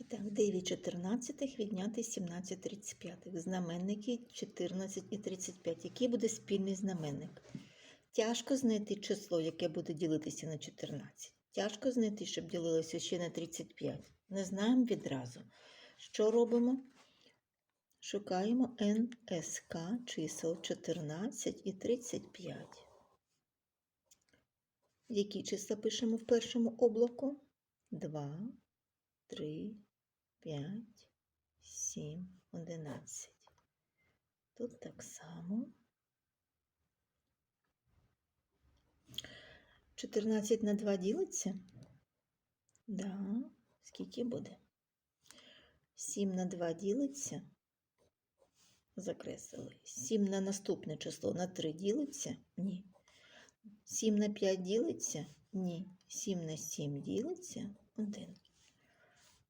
І так, 9 чотирнадцятих відняти 17 35. Знаменники 14 і 35. Який буде спільний знаменник? Тяжко знайти число, яке буде ділитися на 14. Тяжко знайти, щоб ділилося ще на 35. Не знаємо відразу. Що робимо? Шукаємо НСК чисел 14 і 35. Які числа пишемо в першому облаку? 2, 3, 5, 7, 11. Тут так само. 14 на 2 ділиться? Да. Скільки буде? 7 на 2 ділиться? Закреслили. 7 на наступне число на 3 ділиться? Ні. 7 на 5 ділиться? Ні. 7 на 7 ділиться? 1.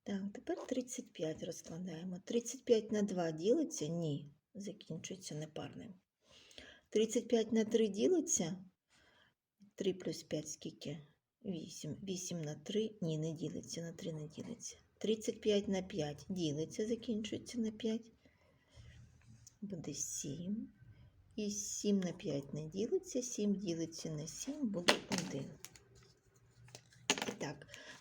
Так, тепер 35 розкладаємо. 35 на 2 ділиться? Ні. Закінчується непарним. 35 на 3 ділиться? 3 плюс 5 скільки? 8. 8 на 3? Ні, не ділиться, на 3 не ділиться. 35 на 5 ділиться, закінчується на 5. Буде 7. І 7 на 5 не ділиться, 7 ділиться на 7, буде 1.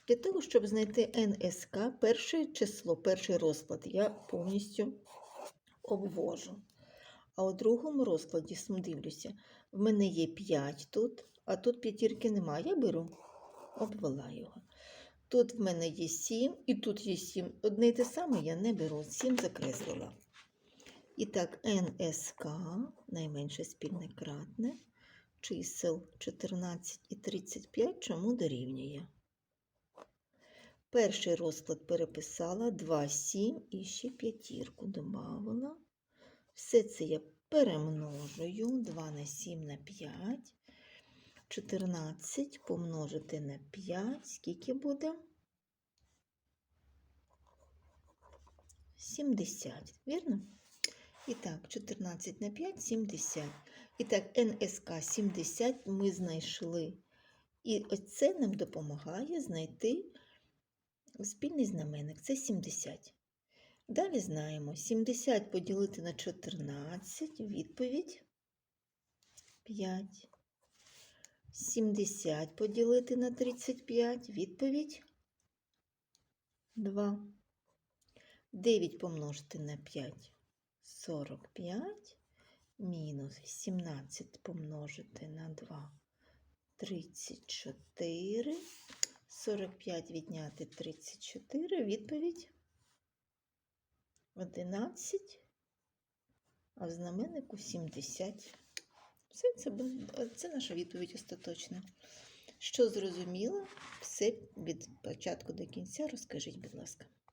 Для того, щоб знайти НСК, перше число, перший розклад я повністю обвожу. А у другому розкладі дивлюся, в мене є 5 тут, а тут п'ятірки немає. Я беру, обвела його. Тут в мене є 7, і тут є 7. Одне й те саме я не беру. 7 закреслила. І так, НСК, найменше спільне кратне, чисел 14 і 35, чому дорівнює? Перший розклад переписала 2, 7 і ще п'ятірку додавала. Все це я перемножую 2 на 7 на 5. 14 помножити на 5. Скільки буде? 70, вірно? І так, 14 на 5 70. І так, НСК 70 ми знайшли. І оце нам допомагає знайти спільний знаменник. Це 70. Далі знаємо, 70 поділити на 14, відповідь 5. 70 поділити на 35, відповідь 2. 9 помножити на 5 45 мінус 17 помножити на 2 34. 45 відняти 34, відповідь 11, а в знаменнику 70. Все це, це наша відповідь остаточна. Що зрозуміло, все від початку до кінця розкажіть, будь ласка.